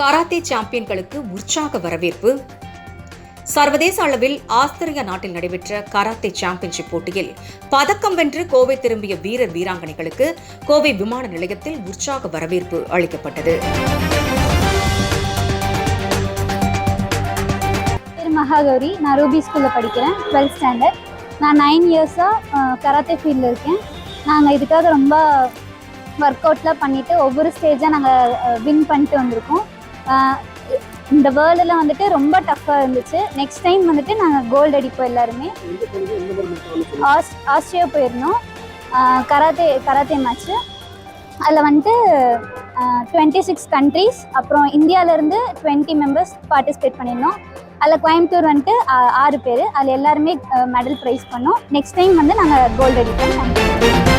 Karate சாம்பியன்களுக்கு உற்சாக வரவேற்பு. சர்வதேச அளவில் ஆஸ்திரேலியா நாட்டில் நடைபெற்ற கராத்தே சாம்பியன்ஷிப் போட்டியில் பதக்கம் வென்று கோவை திரும்பிய வீரர் வீராங்கனைகளுக்கு கோவை விமான நிலையத்தில் உற்சாக வரவேற்பு அளிக்கப்பட்டது. மகாகௌரி. நான் ரூபி ஸ்கூலில் படிக்கிறேன். டுவெல்த் ஸ்டாண்டர்ட் நான் நைன் இயர்ஸாக கராத்தே ஃபீல்டில் இருக்கேன். நாங்கள் இதுக்காக ரொம்ப ஒர்க் அவுட்லாம் பண்ணிவிட்டு ஒவ்வொரு ஸ்டேஜாக நாங்கள் வின் பண்ணிட்டு வந்திருக்கோம். இந்த வேர்ல்டில் வந்துட்டு ரொம்ப டஃப்பாக இருந்துச்சு. நெக்ஸ்ட் டைம் வந்துட்டு நாங்கள் கோல்டு அடிப்போம் எல்லாருமே. ஆஸ் ஆஸ்திரியா போயிருந்தோம். கராத்தே கராத்தே மேட்ச்சு அதில் வந்துட்டு டுவெண்ட்டி சிக்ஸ் கண்ட்ரீஸ் அப்புறம் இந்தியாவிலேருந்து டுவெண்ட்டி மெம்பர்ஸ் பார்ட்டிசிபேட் பண்ணியிருந்தோம். அதில் கோயம்புத்தூர் வந்துட்டு ஆறு பேர். அதில் எல்லாருமே மெடல் ப்ரைஸ் பண்ணோம். நெக்ஸ்ட் டைம் வந்து நாங்கள் கோல்டு அடிப்போம்.